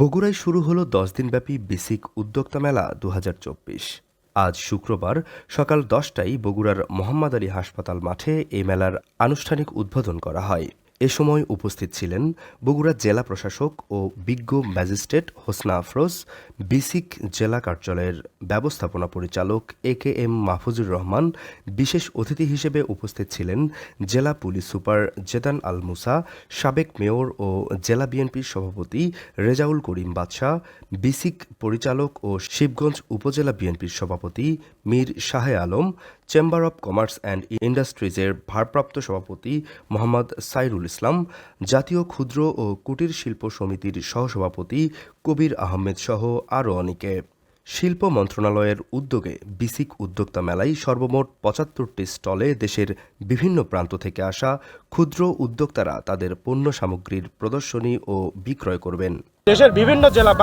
বগুড়ায় শুরু হলো দশ দিনব্যাপী বেসিক উদ্যোক্তা মেলা দু হাজার চব্বিশ। আজ শুক্রবার সকাল দশটায় বগুড়ার মোহাম্মদ আলী হাসপাতাল মাঠে এই মেলার আনুষ্ঠানিক উদ্বোধন করা হয়। এ সময় উপস্থিত ছিলেন বগুড়া জেলা প্রশাসক ও বিজ্ঞ ম্যাজিস্ট্রেট হোসনা আফরোজ, বিসিক জেলা কার্যালয়ের ব্যবস্থাপনা পরিচালক A K M Mahfuzur Rahman, বিশেষ অতিথি হিসেবে উপস্থিত ছিলেন জেলা পুলিশ সুপার জেতান আল মুসা, সাবেক মেয়র ও জেলা বিএনপির সভাপতি রেজাউল করিম বাদশাহ, বিসিক পরিচালক ও শিবগঞ্জ উপজেলা বিএনপির সভাপতি Mir Shahe Alam chamber of commerce and ইন্ডাস্ট্রিজের ভারপ্রাপ্ত সভাপতি মোহাম্মদ সাইরুল ইসলাম, জাতীয় ক্ষুদ্র ও কুটির শিল্প সমিতির সহসভাপতি কবির আহমেদ সহ আরও অনেকে। শিল্প মন্ত্রণালয়ের উদ্যোগে বিসিক উদ্যোক্তা মেলায় সর্বমোট পঁচাত্তরটি স্টলে দেশের বিভিন্ন প্রান্ত থেকে আসা ক্ষুদ্র উদ্যোক্তারা তাদের পণ্য সামগ্রীর প্রদর্শনী ও বিক্রয় করবেন। দেশের বিভিন্ন জেলা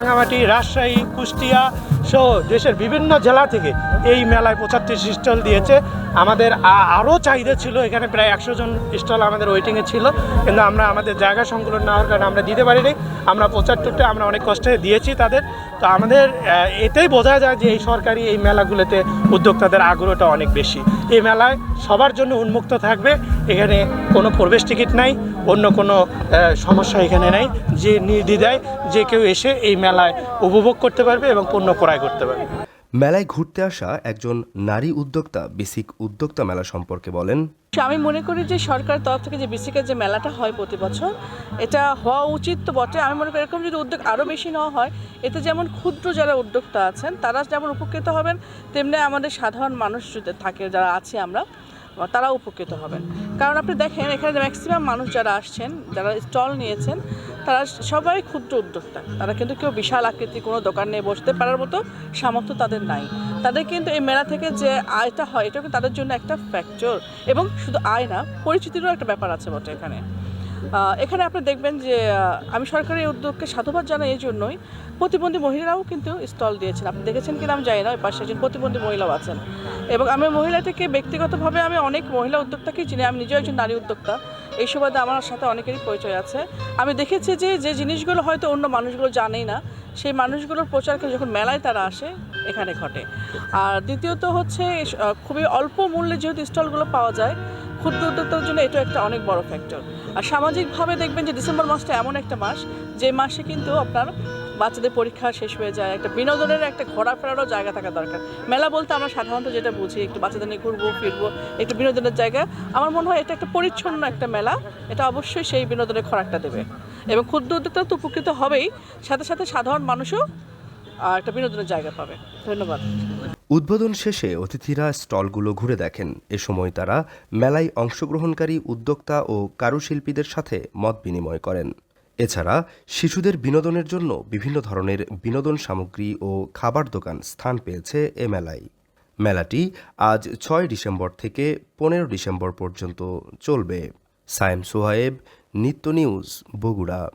রাঙামাটি রাজশাহী, কুষ্টিয়া সহ দেশের বিভিন্ন জেলা থেকে এই মেলায় পঁচাত্তর স্টল দিয়েছে। আমাদের আরও চাহিদা ছিল, এখানে প্রায় একশো জন স্টল আমাদের ওয়েটিংয়ে ছিল। কিন্তু আমরা আমাদের জায়গা সংকুলন না হওয়ার কারণে আমরা দিতে পারিনি। আমরা পঁচাত্তরটা আমরা অনেক কষ্টে দিয়েছি তাদের। তো আমাদের এতেই বোঝা যায় যে এই সরকারি এই মেলাগুলোতে উদ্যোক্তাদের আগ্রহটা অনেক বেশি। এই মেলায় সবার জন্য উন্মুক্ত থাকবে, এখানে কোনো প্রবেশ টিকিট নাই, অন্য কোনো সমস্যা এখানে নাই। যে নির্দ্বিধায় যে কেউ এসে এই মেলায় উপভোগ করতে পারবে এবং পণ্য ক্রয় করতে পারবে মেলায় ঘুরতে আসা একজন নারী উদ্যোক্তা বেসিক উদ্যোক্তা মেলা সম্পর্কে বলেন আমি মনে করি যে সরকার তরফ থেকে যে বেসিকের যে মেলাটা হয় প্রতি বছর এটা হওয়া উচিত তো বটে। আমি মনে করি এরকম যদি উদ্যোগ আরও বেশি নেওয়া হয় এতে যেমন ক্ষুদ্র যারা উদ্যোক্তা আছেন তারা যেমন উপকৃত হবেন তেমনি আমাদের সাধারণ মানুষ যদি থাকে যারা আছে আমরা তারা উপকৃত হবেন। কারণ আপনি দেখেন এখানে ম্যাক্সিমাম মানুষ যারা আসছেন যারা স্টল নিয়েছেন তারা সবাই ক্ষুদ্র উদ্যোক্তা। তারা কিন্তু কেউ বিশাল আকৃতি কোনো দোকান নিয়ে বসতে পারার মতো সামর্থ্য তাদের নাই। তাদের কিন্তু এই মেলা থেকে যে আয়টা হয় এটা তাদের জন্য একটা ফ্যাক্টর এবং শুধু আয় না, পরিচিতিরও একটা ব্যাপার আছে বটে এখানে। এখানে আপনি দেখবেন যে আমি সরকারি উদ্যোগকে সাধুবাদ জানাই এই জন্যই। প্রতিবন্ধী মহিলারাও কিন্তু স্টল দিয়েছেন। আপনি দেখেছেন কিনা আমি জানি না, ওই পাশে একজন প্রতিবন্ধী মহিলাও আছেন। এবং আমি মহিলাটিকে ব্যক্তিগতভাবে আমি অনেক মহিলা উদ্যোক্তাকেই চিনি। আমি নিজেও একজন নারী উদ্যোক্তা। এই সুবাদে আমার সাথে অনেকেরই পরিচয় আছে। আমি দেখেছি যে যে জিনিসগুলো হয়তো অন্য মানুষগুলো জানেই না, সেই মানুষগুলোর প্রচারকে যখন মেলায় তারা আসে, এখানে ঘটে। আর দ্বিতীয়ত হচ্ছে খুবই অল্প মূল্যে যেহেতু স্টলগুলো পাওয়া যায় ক্ষুদ্র উদ্যোক্তার জন্য এটা একটা অনেক বড় ফ্যাক্টর আর সামাজিকভাবে দেখবেন যে ডিসেম্বর মাসটা এমন একটা মাস, যে মাসে কিন্তু আপনার বাচ্চাদের পরীক্ষা শেষ হয়ে যায়, একটা বিনোদনের একটা ঘোরাফেরারও জায়গা থাকা দরকার। মেলা বলতে আমরা সাধারণত যেটা বুঝি, একটু বাচ্চাদের নিয়ে ঘুরবো, ফিরবো, একটু বিনোদনের জায়গা। আমার মনে হয় এটা একটা পরিচ্ছন্ন একটা মেলা, এটা অবশ্যই সেই বিনোদনের খোরাকটা দেবে। এবং ক্ষুদ্র উদ্যোক্তা তো উপকৃত হবেই, সাথে সাথে সাধারণ মানুষও একটা বিনোদনের জায়গা পাবে। ধন্যবাদ। উদ্বোধন শেষে অতিথিরা স্টলগুলো ঘুরে দেখেন। এ সময় তারা মেলায় অংশগ্রহণকারী উদ্যোক্তা ও কারুশিল্পীদের সাথে মত বিনিময় করেন। এছাড়া শিশুদের বিনোদনের জন্য বিভিন্ন ধরনের বিনোদন সামগ্রী ও খাবার দোকান স্থান পেয়েছে এ মেলায়। মেলাটি আজ ছয় ডিসেম্বর থেকে পনেরো ডিসেম্বর পর্যন্ত চলবে। সায়েম সোহায়েব, নিত্য নিউজ, বগুড়া।